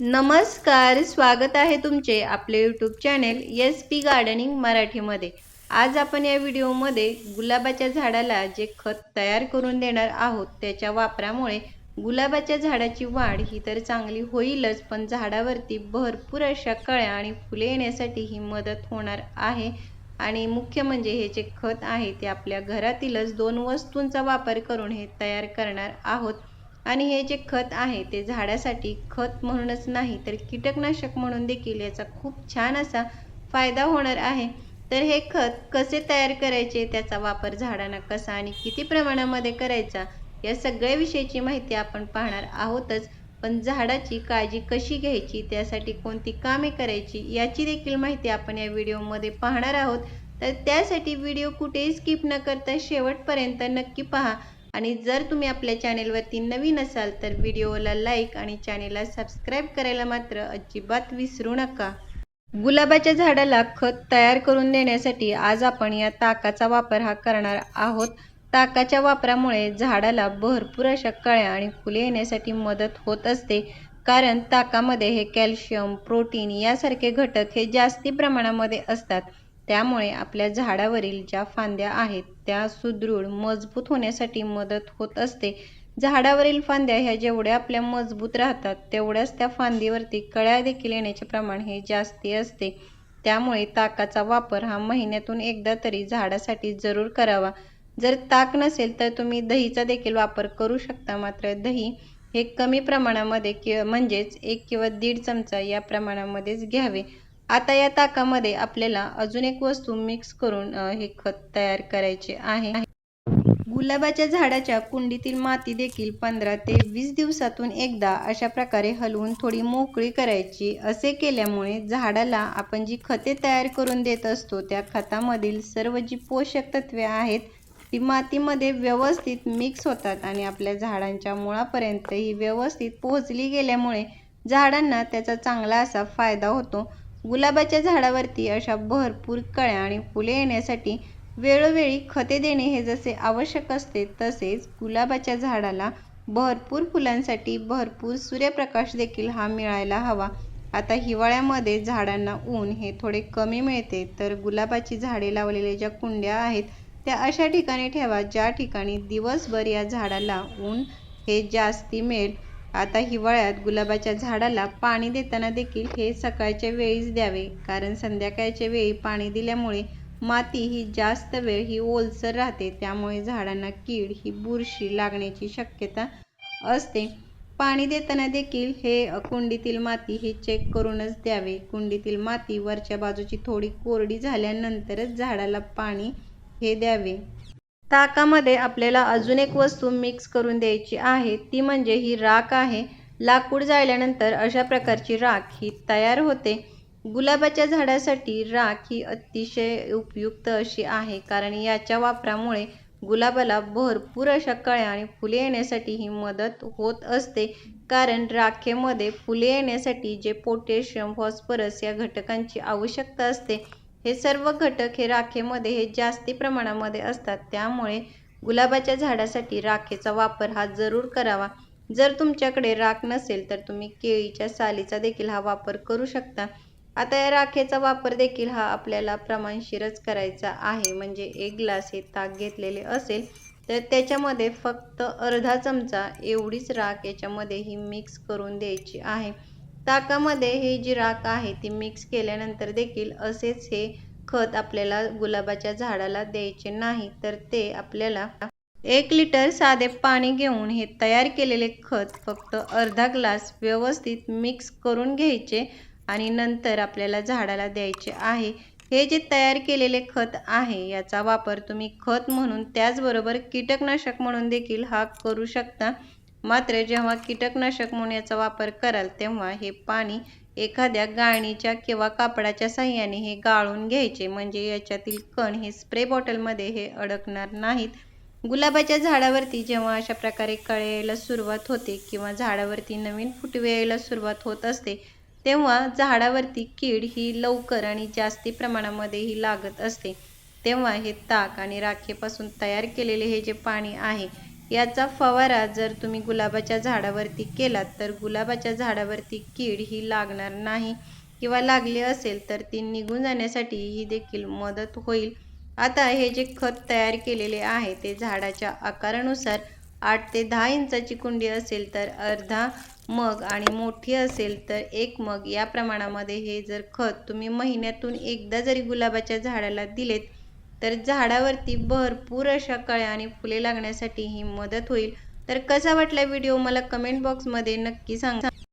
नमस्कार स्वागत आहे तुमचे आपले YouTube channel S P gardening मराठीमध्ये. आज आपण या व्हिडिओमध्ये गुलाबाच्या झाडाला जे खत तयार करून देणार आहोत त्याच्या वापरामुळे गुलाबाच्या झाडाची वाढ ही तर चांगली होईलच पण झाडावरती भरपूर अशा कळ्या आणि फुले येण्यासाठी ही मदत होणार आहे. आणि मुख्य म्हणजे हे जे खत आहे ते आपल्या घरातीलच दोन वस्तूंचा वापर करून हे तयार करणार आहोत. आणि हे जे खत आहे ते झाडासाठी खत म्हणूनच नाही तर कीटकनाशक म्हणून देखील याचा खूप छान असा फायदा होणार आहे. तर हे खत कसे तयार करायचे त्याचा वापर झाडांना कसा आणि किती प्रमाणामध्ये करायचा या सगळ्या विषयीची माहिती आपण पाहणार आहोतच. पण झाडाची काळजी कशी घ्यायची त्यासाठी कोणती कामे करायची याची देखील माहिती आपण या व्हिडिओमध्ये पाहणार आहोत. तर त्यासाठी व्हिडिओ कुठेही स्किप न करता शेवटपर्यंत नक्की पहा. आणि जर तुम्ही आपल्या चॅनेलवरती नवीन असाल तर व्हिडिओला लाईक आणि चॅनेलला सबस्क्राईब करायला मात्र अजिबात विसरू नका. गुलाबाच्या झाडाला खत तयार करून देण्यासाठी आज आपण या ताकाचा वापर हा करणार आहोत. ताकाच्या वापरामुळे झाडाला भरपूर अशा कळ्या आणि फुले येण्यासाठी मदत होत असते. कारण ताकामध्ये हे कॅल्शियम प्रोटीन यासारखे घटक हे जास्ती प्रमाणामध्ये असतात. त्यामुळे आपल्या झाडावरील ज्या फांद्या आहेत त्या सुदृढ मजबूत होण्यासाठी मदत होत असते. झाडावरील फांद्या ह्या जेवढ्या आपल्या मजबूत राहतात तेवढ्याच त्या फांदीवरती कळ्या देखील येण्याचे प्रमाण हे जास्ती असते. त्यामुळे ताकाचा वापर हा महिन्यातून एकदा तरी झाडासाठी जरूर करावा. जर ताक नसेल तर तुम्ही दहीचा देखील वापर करू शकता मात्र दही हे कमी प्रमाणामध्ये कि म्हणजेच एक किंवा दीड चमचा या प्रमाणामध्येच घ्यावे. आता या ताकामध्ये आपल्याला अजून एक वस्तू मिक्स करून हे खत तयार करायचे आहे. गुलाबाच्या झाडाच्या कुंडीतील माती देखील पंधरा ते वीस दिवसातून एकदा अशा प्रकारे हलवून थोडी मोकळी करायची. असे केल्यामुळे झाडाला आपण जी खते तयार करून देत असतो त्या खतामधील सर्व जी पोषक तत्वे आहेत ती मातीमध्ये व्यवस्थित मिक्स होतात आणि आपल्या झाडांच्या मुळापर्यंत ही व्यवस्थित पोहोचली गेल्यामुळे झाडांना त्याचा चांगला असा फायदा होतो. गुलाबाच्या झाडावरती अशा भरपूर कळ्या आणि फुले येण्यासाठी वेळोवेळी खते देणे हे जसे आवश्यक असते तसेच गुलाबाच्या झाडाला भरपूर फुलांसाठी भरपूर सूर्यप्रकाश देखील हा मिळायला हवा. आता हिवाळ्यामध्ये झाडांना ऊन हे थोडे कमी मिळते तर गुलाबाची झाडे लावलेल्या ज्या कुंड्या आहेत त्या अशा ठिकाणी ठेवा ज्या ठिकाणी दिवसभर या झाडाला ऊन हे जास्ती मिळेल. आता हिवाळ्यात गुलाबाच्या झाडाला पाणी देताना देखील हे सकाळच्या वेळीच द्यावे. कारण संध्याकाळच्या वेळी पाणी दिल्यामुळे माती ही जास्त वेळ ही ओलसर राहते. त्यामुळे झाडांना कीड ही बुरशी लागण्याची शक्यता असते. पाणी देताना देखील हे कुंडीतील माती हे चेक करूनच द्यावे. कुंडीतील माती वरच्या बाजूची थोडी कोरडी झाल्यानंतरच झाडाला पाणी हे द्यावे. ताकामध्ये आपल्याला अजून एक वस्तू मिक्स करून द्यायची आहे. ती म्हणजे ही राख आहे. लाकूड जाळल्यानंतर अशा प्रकारची राख ही तयार होते. गुलाबाच्या झाडासाठी राख ही अतिशय उपयुक्त अशी आहे कारण याच्या वापरामुळे गुलाबाला भरपूर अशा कळ्या आणि फुले येण्यासाठी ही मदत होत असते. कारण राखेमध्ये फुले येण्यासाठी जे पोटॅशियम फॉस्फरस या घटकांची आवश्यकता असते. हे सर्व घटक हे राखेमध्ये हे जास्ती प्रमाणामध्ये असतात. त्यामुळे गुलाबाच्या झाडासाठी राखेचा वापर हा जरूर करावा. जर तुमच्याकडे राख नसेल तर तुम्ही केळीच्या सालीचा देखील हा वापर करू शकता. आता या राखेचा वापर देखील हा आपल्याला प्रमाणशीरच करायचा आहे. म्हणजे एक ग्लास हे ताक घेतलेले असेल तर त्याच्यामध्ये फक्त अर्धा चमचा एवढीच राख याच्यामध्ये ही मिक्स करून द्यायची आहे. ताकामध्ये हे जी राख आहे ती मिक्स केल्यानंतर देखील असेच हे खत आपल्याला गुलाबाच्या झाडाला द्यायचे नाही तर ते आपल्याला एक लिटर साधे पाणी घेऊन हे तयार केलेले खत फक्त अर्धा ग्लास व्यवस्थित मिक्स करून घ्यायचे आणि नंतर आपल्याला झाडाला द्यायचे आहे. हे जे तयार केलेले खत आहे याचा वापर तुम्ही खत म्हणून त्याचबरोबर कीटकनाशक म्हणून देखील हा करू शकता. मात्र जेव्हा कीटकनाशक म्हणून याचा वापर कराल तेव्हा हे पाणी एखाद्या गाळणीच्या किंवा कापडाच्या साह्याने हे गाळून घ्यायचे. म्हणजे याच्यातील कण हे स्प्रे बॉटलमध्ये हे अडकणार नाहीत. गुलाबाच्या झाडावरती जेव्हा अशा प्रकारे कळे यायला सुरुवात होते किंवा झाडावरती नवीन फुटवे यायला सुरुवात होत असते तेव्हा झाडावरती कीड ही लवकर आणि जास्ती प्रमाणामध्ये ही लागत असते. तेव्हा हे ताक आणि राखेपासून तयार केलेले हे जे पाणी आहे याचा फवारा जर तुम्ही गुलाबाच्या झाडावरती केलात तर गुलाबाच्या झाडावरती कीड ही लागणार नाही किंवा लागली असेल तर ती निघून जाण्यासाठी ही देखील मदत होईल. आता हे जे खत तयार केलेले आहे ते झाडाच्या आकारानुसार आठ ते दहा इंचाची कुंडी असेल तर अर्धा मग आणि मोठी असेल तर एक मग. या प्रमाणामध्ये हे जर खत तुम्ही महिन्यातून एकदा जरी गुलाबाच्या झाडाला दिलेत तर झाडावरती भरपूर अशा कळ्या आणि फुले लागण्यासाठी ही मदत होईल. तर कसा वाटला व्हिडिओ? मला कमेंट बॉक्समध्ये नक्की सांगा.